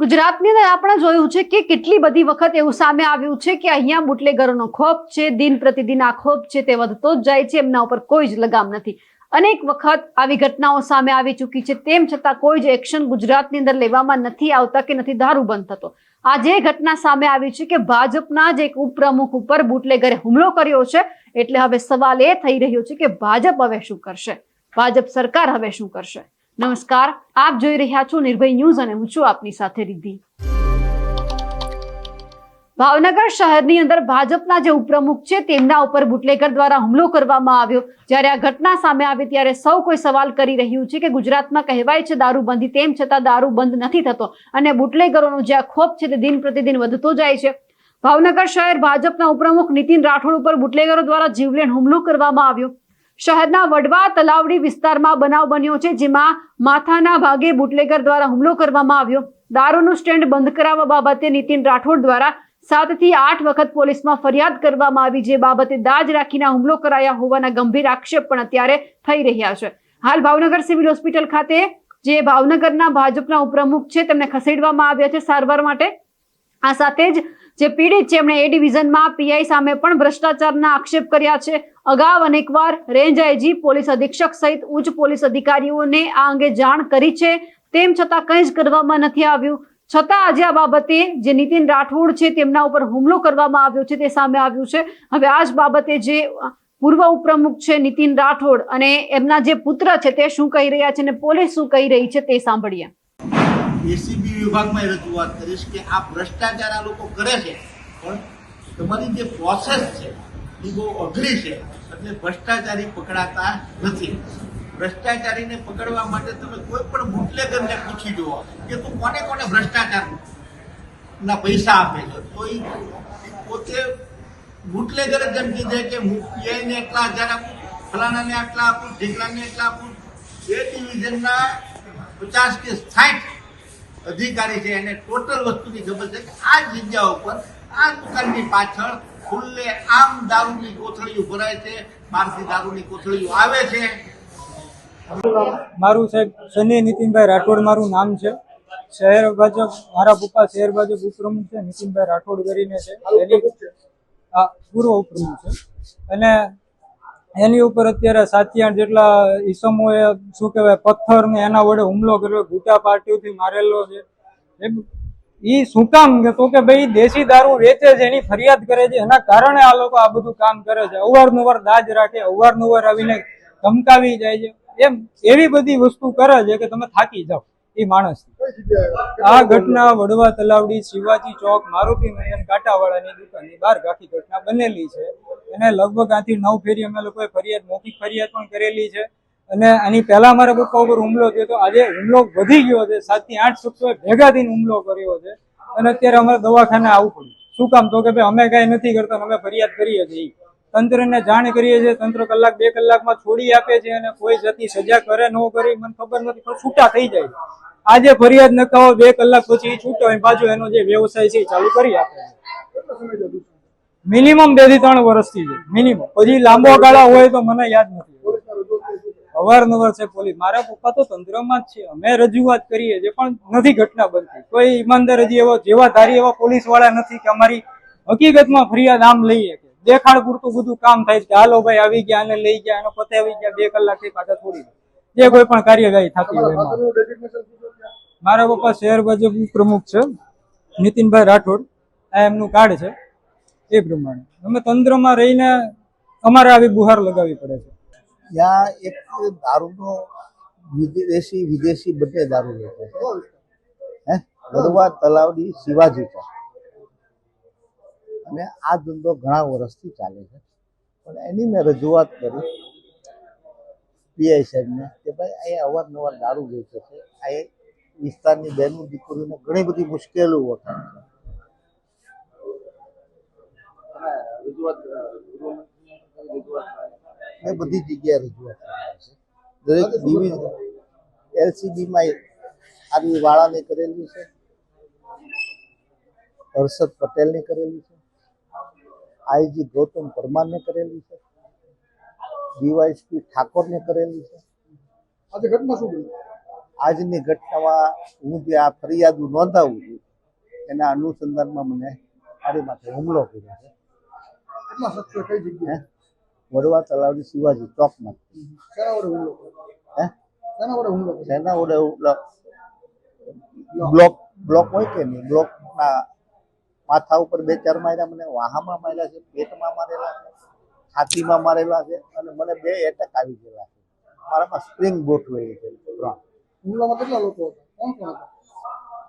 ગુજરાતની અંદર આપણે જોયું છે કે કેટલી બધી વખત એવું સામે આવ્યું છે કે અહીંયા બુટલેગરોનો ખોફ છે, દિન પ્રતિદિન આ ખોફ છે, તે વધતો જ જાય છે, એમના ઉપર કોઈ જ લગામ નથી. અનેક વખત આવી ઘટનાઓ સામે આવી ચૂકી છે, તેમ છતાં કોઈ જ એક્શન ગુજરાતની અંદર લેવામાં નથી આવતા કે નથી દારૂ બંધ થતો. આજે ઘટના સામે આવી છે કે ભાજપના જ એક ઉપપ્રમુખ ઉપર બુટલેગરે હુમલો કર્યો છે, એટલે હવે સવાલ એ થઈ રહ્યો છે કે ભાજપ હવે શું કરશે? ભાજપ સરકાર હવે શું કરશે? નમસ્કાર, આપ જોઈ રહ્યા છો નિર્ભય ન્યૂઝ અને હું છું આપની સાથે રિદ્ધિ. ભાવનગર શહેરની અંદર ભાજપના જે ઉપપ્રમુખ છે, તેમના ઉપર બુટલેગર દ્વારા હુમલો કરવામાં આવ્યો. જ્યારે આ ઘટના સામે આવી, ત્યારે સૌ કોઈ સવાલ કરી રહ્યું છે કે ગુજરાતમાં કહેવાય છે દારૂબંધી, તેમ છતાં દારૂ બંધ નથી થતો અને બુટલેગરોનો જે આ ખોફ છે તે દિન પ્રતિદિન વધતો જાય છે. ભાવનગર શહેર ભાજપના ઉપપ્રમુખ નીતિન રાઠોડ ઉપર બુટલેગરો દ્વારા જીવલેણ હુમલો કરવામાં આવ્યો. શહેરના વડવા તલાવડી વિસ્તારમાં બનાવ બન્યો છે, જેમાં માથાના ભાગે બુટલેગર દ્વારા હુમલો કરવામાં આવ્યો. દારૂનું સ્ટેન્ડ બંધ કરાવવા બાબતે નીતિન રાઠોડ દ્વારા સાતથી આઠ વખત પોલીસમાં ફરિયાદ કરવામાં આવી, જે બાબતે દાજ રાખીને હુમલો કરાયા હોવાના ગંભીર આક્ષેપ પણ અત્યારે થઈ રહ્યા છે. હાલ ભાવનગર સિવિલ હોસ્પિટલ ખાતે, જે ભાવનગરના ભાજપના ઉપપ્રમુખ છે, તેમને ખસેડવામાં આવ્યા છે સારવાર માટે. આ સાથે જ જે પીડિત છે, એમણે એ ડિવિઝનમાં પીઆઈ સામે પણ ભ્રષ્ટાચારના આક્ષેપ કર્યા છે. અગાઉ અનેકવાર રેન્જ આઈજી, પોલીસ અધિક્ષક સહિત ઉચ્ચ પોલીસ અધિકારીઓને આ અંગે જાણ કરી છે. તેમ છતાં કંઈ જ કરવામાં નથી આવ્યું. છતાં આજે આ બાબતે જે નીતિન રાઠોડ છે, તેમના ઉપર હુમલો કરવામાં આવ્યો છે, તે સામે આવ્યું છે. હવે આ જ બાબતે જે પૂર્વ ઉપપ્રમુખ છે, નીતિન રાઠોડ અને એમના જે પુત્ર છે, તે શું કહી રહ્યા છે અને પોલીસ શું કહી રહી છે, તે સાંભળીએ. વિભાગમાં રજૂઆત કરીશ કે આ ભ્રષ્ટાચાર આ લોકો કરે છે, પણ તમારી જે પ્રોસેસ છે, એ બહુ અઘરી છે, એટલે ભ્રષ્ટાચારી પકડાતા નથી. ભ્રષ્ટાચારીને પકડવા માટે તમે કોઈ પણ બુટલેગરને પૂછી જુઓ કે તું કોને કોને ભ્રષ્ટાચાર ના પૈસા આપે છે. તો એ પોતે બુટલેગર જ એમ કીધે કે હું પીઆઈને એટલા હજાર આપું, ફલાણાને આટલા આપું, ઢીકલાને એટલા આપું. એ ડિવિઝનના પચાસ કે સાઠ અધિકારી છે, એને ટોટલ વસ્તુની ખબર છે કે આ જગ્યા ઉપર, આ દુકાનની પાછળ ખુલ્લે આમ દારૂની કોથળીઓ ભરાય છે, બહારથી દારૂની કોથળીઓ આવે છે. મારું સાહેબ સની નીતિનભાઈ રાઠોડ, મારું નામ છે. શહેર ભાજપ, મારા પપ્પા શહેર ભાજપ ઉપપ્રમુખ છે, નીતિનભાઈ રાઠોડ કરીને છે. પૂર્વ ઉપપ્રમુખ છે. અને એની ઉપર અત્યારે સાતથી આઠ જેટલા ઈસમોએ શું કહેવાય પથ્થર ને એના વડે હુમલો કર્યો ઘૂંટા પાર્ટીઓથી મારેલો છે. એ ઈ શું કામ તો કે ભાઈ દેશી દારૂ વેચે છે એની ફરિયાદ કરે છે એના કારણે આ લોકો આ બધું કામ કરે છે. અવારનવાર દાજ રાખે અવારનવાર આવીને ધમકાવી જાય છે. એમ એવી બધી વસ્તુ કરે છે કે તમે થાકી જાઓ એ માણસ. આ ઘટના વડવા તલાવડી શિવાજી ચોક મારુતિ નયન કાંટાવાળાની દુકાનની બહાર આખી ઘટના બનેલી છે. એને લગભગ આથી નવ ફેરી અમે લોકોએ ફરિયાદ, મૌખિક ફરિયાદ પણ કરેલી છે. અને આની પહેલા અમારા પપ્પા ઉપર હુમલો થયો તો આજે હુમલો વધી ગયો છે. સાતથી આઠ શખ્સોએ ભેગા થઈને હુમલો કર્યો છે. અને અત્યારે અમારે દવાખાને આવવું પડ્યું. શું કામ? તો કે ભાઈ અમે કાંઈ નથી કરતા, અમે ફરિયાદ કરીએ છીએ. તંત્રને જાણ કરીએ છીએ. તંત્ર કલાક, બે કલાકમાં છોડી આપે છે અને કોઈ જાતની સજા કરે, ન કરી, મને ખબર નથી, પણ છૂટા થઈ જાય આજે ફરિયાદ નખાવો બે કલાક પછી છૂટો પાછો એનો જે વ્યવસાય છે એ ચાલુ કરી આપે છે. મિનિમમ બેથી ત્રણ વર્ષથી છે. મિનિમમ. પછી લાંબો ગાળા હોય તો મને યાદ નથી અવારનવાર છે પોલીસ. મારા પપ્પા તો તંત્રમાં જ છે. અમે રજૂઆત કરીએ છીએ, પણ નથી ઘટના બનતી. કોઈ ઈમાનદાર હજી એવો જેવા ધારી એવા પોલીસવાળા નથી કે અમારી હકીકતમાં ફરિયાદ આમ લઈએ કે દેખાડ પૂરતું બધું કામ થાય કે હાલો ભાઈ આવી ગયા, આને લઈ ગયા એનો પતે આવી ગયા, બે કલાકથી પાછા છોડી જે કોઈ પણ કાર્યવાહી થતી હોય મારા પપ્પા શહેર ભાજપ પ્રમુખ છે. નીતિનભાઈ રાઠોડ. આ એમનું કાર્ડ છે. એ પ્રમાણે. અમે તંત્રમાં રહીને અમારે આવી ગુહાર લગાવવી પડે છે. ત્યાં એક દારૂનો વિદેશી વિદેશી બંને દારૂ વેચે છે. હે? વડવા તલાવડી શિવાજી ચોક અને આ ધંધો ઘણા વર્ષથી ચાલે છે. પણ એની મેં રજૂઆત કરી પીઆઈ સાહેબને કે ભાઈ, અહીંયા અવારનવાર દારૂ વેચે છે. આ વિસ્તારની બહેનું દીકરીઓને ઘણી બધી મુશ્કેલીઓ થાય છે. એ બધી જગ્યાએ રજૂઆત કરેલી છે. દરેક ડિવિઝન એલસીબીમાં આરવી વાળાને કરેલી છે. હર્ષદ પટેલને કરેલી છે. આઈજી ગૌતમ પરમારને કરેલી છે. ડીવાયસપી ઠાકોરને કરેલી છે. આજે ઘટના શું આજની ઘટનામાં હું જે આ ફરિયાદ નોંધાવું છું એના અનુસંધાનમાં મને મારી માથે હુમલો કર્યો છે. કેટલા શખ્સો કઈ જગ્યાએ? વડવા તલાવની શિવાજી ચોકમાં. શેના વડે હુમલો હે? શેના વડે હુમલો વડે બ્લોક. બ્લોક હોય કે નહીં? બ્લોકના માથા ઉપર બે ચાર માર્યા મને વાહામાં માર્યા છે પેટમાં મારેલા છે છાતીમાં મારેલા છે અને મને બે એટેક આવી ગયેલા છે. મારામાં સ્પ્રિંગ ગોઠવેલી છે ત્રણ. હુમલામાં કેટલા લોકો હતા? કોણ કોણ હતા?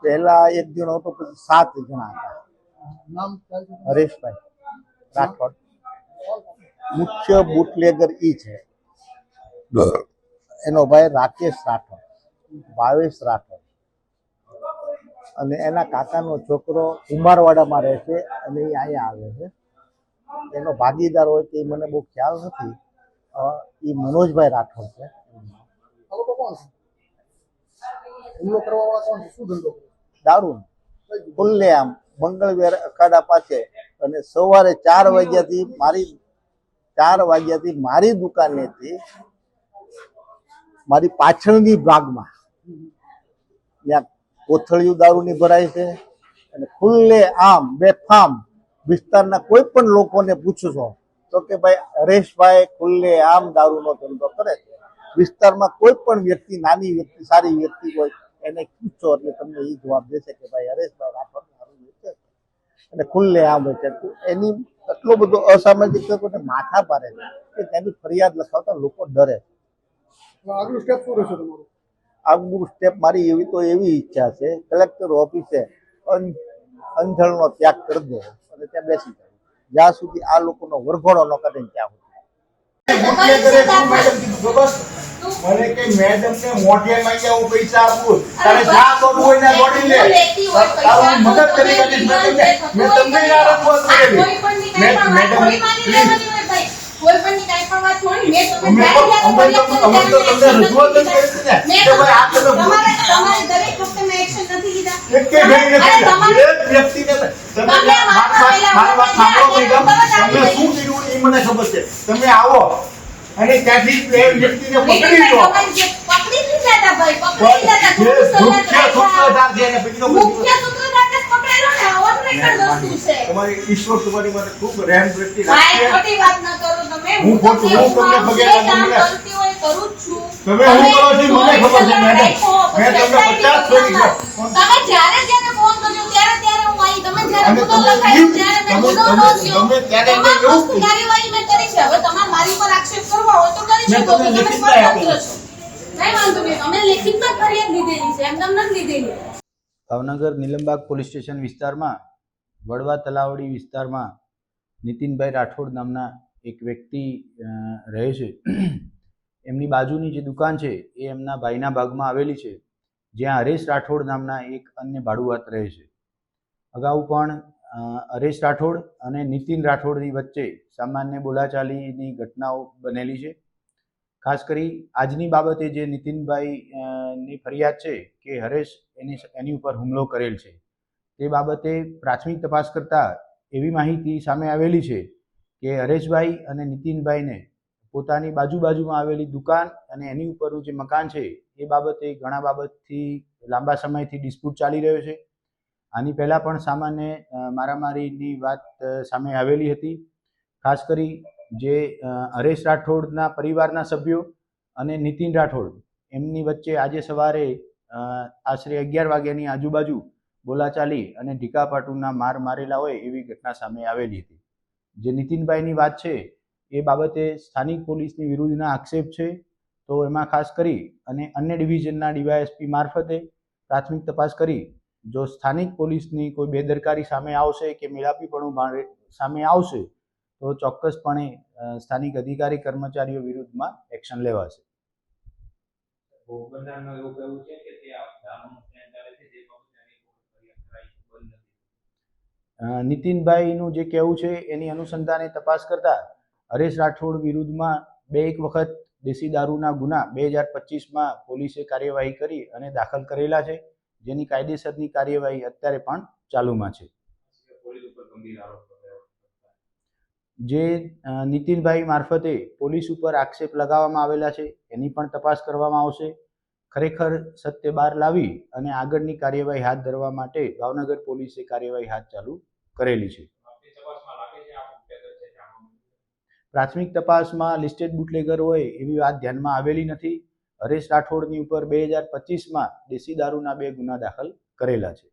પહેલા એક જણો હતો પછી સાત જણા હતા. નામ? હરેશભાઈ. રાઠોડ. મુખ્ય બુટલેગર ઈ છે. એનો ભાઈ રાકેશ રાઠોડ ભાવેશ રાઠોડ. અને એના કાકાનો છોકરો કુંભારવાડામાં રહે છે અને એ અહીંયા આવે છે. એનો ભાગીદાર હોય તે મને બહુ ખ્યાલ નથી. એ મનોજભાઈ રાઠોડ છે. દારૂ ખુલ્લે આમ મંગળવેર અખાડા પાસે અને સવારે ચાર વાગ્યાથી મારી ચાર વાગ્યાથી મારી દુકાનેથી મારી પાછળની ભાગમાં ત્યાં કોથળિયું દારૂની ભરાય છે અને ખુલ્લે આમ બેફામ વિસ્તારના કોઈ પણ લોકોને પૂછશો તો કે ભાઈ હરેશભાઈ ખુલ્લે આમ દારૂનો ધંધો કરે છે. વિસ્તારમાં કોઈ પણ વ્યક્તિ, નાની વ્યક્તિ, સારી વ્યક્તિ હોય, એને પૂછો એટલે તમને એ જવાબ દેશે કે, ભાઈ હરેશભાઈ છે અને ખુલ્લે આમ વેચે છે. એની એટલો બધો અસામાજિક તત્વોને માથા પારે છે કે તેની ફરિયાદ લખાવતા લોકો ડરે આગળ આગલું સ્ટેપ શું રહેશે તમારું? આગલું સ્ટેપ મારી એવી તો એવી ઈચ્છા છે કલેક્ટર ઓફિસે અન- અંધળનો ત્યાગ કરી દો અને ત્યાં બેસી જાય. જ્યાં સુધી આ લોકોનો વરઘોડો ન કરે ત્યાં સુધી. મને કે મેડમ ને મોઢે માંગ્યા હું પૈસા આપું? તારે જા કરવું હોય ને દોડી લે તારું મદદ કરી કરીશ મેં તમને મેં તમને આ રજૂઆત કરેલી. મેં- મેડમ પ્લીઝ અમે તો અમે તો અમે તો તમને રજૂઆત જ કરી ને. કે ભાઈ આ તમે એક કે બે વ્યક્તિ એક વ્યક્તિને તમે તમે મારી વાત- સાંભળો મેડમ તમે શું કર્યું એ મને ખબર છે. તમે આવો. અને ત્યાંથી વ્યક્તિને પકડી લો પકડી લીધા ભાઈ પકડી લીધા મુખ્ય સૂત્રધાર છે અને બીજો મુખ્ય સૂત્રધારને જ પકડેલો ને ઓન રેકોર્ડ વસ્તુ છે? તમારી ઈશ્વર તમારી માટે ખૂબ રહેમ વૃત્તિ ભાઈ ખોટી વાત ન કરો તમે. હું ખોટું- હું તમને પગે લાગુ હોય કરું છું. તમે હું કરો છો? મને ખબર છે, મેડમ. મેં તમને તમે પચાસ ફેરી કહ્યું. તમે આવી તમે અને તમે લખાયો એવું- ત્યારે મેં તમે- ગુનો તમે- નોંધ્યો તમે ત્યારે તમામ એવું કાર્યવાહી મેં કરી છે. હવે તમારે મારી પર આક્ષેપ કરવો હોય તો કરી શકો તમે લેખિતમાં આપેલું. છો. કઈ વાંધો નહીં. અમે લેખિતમાં ફરિયાદ લીધેલી છે. એમ તમને લીધેલી. ભાવનગર નીલમબાગ પોલીસ સ્ટેશન વિસ્તારમાં વડવા તલાવડી વિસ્તારમાં નીતિનભાઈ રાઠોડ નામના એક વ્યક્તિ રહે છે. એમની બાજુની જે દુકાન છે એ એમના ભાઈના ભાગમાં આવેલી છે. જ્યાં હરેશ રાઠોડ નામના એક અન્ય ભાડુઆત રહે છે. અગાઉ પણ હરેશ રાઠોડ અને નીતિન રાઠોડની વચ્ચે સામાન્ય બોલાચાલીની ઘટનાઓ બનેલી છે. ખાસ કરી આજની બાબતે જે નીતિનભાઈ ની ફરિયાદ છે કે હરેશ એની એની ઉપર હુમલો કરેલ છે. તે બાબતે પ્રાથમિક તપાસ કરતાં એવી માહિતી સામે આવેલી છે કે હરેશભાઈ અને નીતિનભાઈને પોતાની બાજુ બાજુમાં આવેલી દુકાન અને એની ઉપરનું જે મકાન છે, એ બાબતે ઘણા બાબતથી લાંબા સમયથી ડિસ્પ્યુટ ચાલી રહ્યો છે. આની પહેલાં પણ સામાન્ય મારામારીની વાત સામે આવેલી હતી. ખાસ કરી જે હરેશ રાઠોડના પરિવારના સભ્યો અને નીતિન રાઠોડ. એમની વચ્ચે આજે સવારે આશરે અગિયાર વાગ્યાની આજુબાજુ બોલાચાલી અને ઢીકાપાટુના માર મારેલા હોય એવી ઘટના સામે આવેલી હતી. જે નીતિનભાઈની વાત છે, એ બાબતે સ્થાનિક પોલીસની વિરુદ્ધના આક્ષેપ છે. તો એમાં ખાસ કરી અને અન્ય ડિવિઝનના ડીવાયએસપી મારફતે પ્રાથમિક તપાસ કરી જો સ્થાનિક પોલીસની કોઈ બેદરકારી સામે આવશે કે મેળાપીપણું સામે આવશે તો ચોક્કસપણે સ્થાનિક અધિકારી કર્મચારીઓ વિરુદ્ધમાં એક્શન લેવાશે. નીતિનભાઈનું જે કહેવું છે એની અનુસંધાને તપાસ કરતા હરેશ રાઠોડ વિરુદ્ધમાં બે એક વખત દેશી દારૂના ગુના બે હજાર પચીસમાં પોલીસે કાર્યવાહી કરી અને દાખલ કરેલા છે. જેની કાયદેસરની કાર્યવાહી અત્યારે પણ ચાલુમાં છે. જે નીતિનભાઈ મારફતે પોલીસ ઉપર આક્ષેપ લગાવવામાં આવેલા છે, એની પણ તપાસ કરવામાં આવશે. ખરેખર સત્ય બહાર લાવી અને આગળની કાર્યવાહી હાથ ધરવા માટે ભાવનગર પોલીસે કાર્યવાહી હાથ ચાલુ કરેલી છે. પ્રાથમિક તપાસમાં લિસ્ટેડ બુટલેગર હોય એવી વાત ધ્યાનમાં આવેલી નથી. હરેશ રાઠોડની ઉપર બે હજાર પચીસમાં દેશી દારૂના બે ગુના દાખલ કરેલા છે.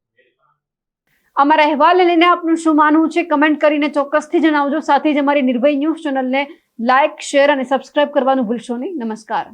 અમારા અહેવાલને લઈને આપનું શું માનવું છે? કમેન્ટ કરીને ચોક્કસથી જણાવજો. સાથે જ અમારી નિર્ભય ન્યૂઝ ચેનલને લાઇક શેર અને સબસ્ક્રાઇબ કરવાનું ભૂલશો નહીં. નમસ્કાર.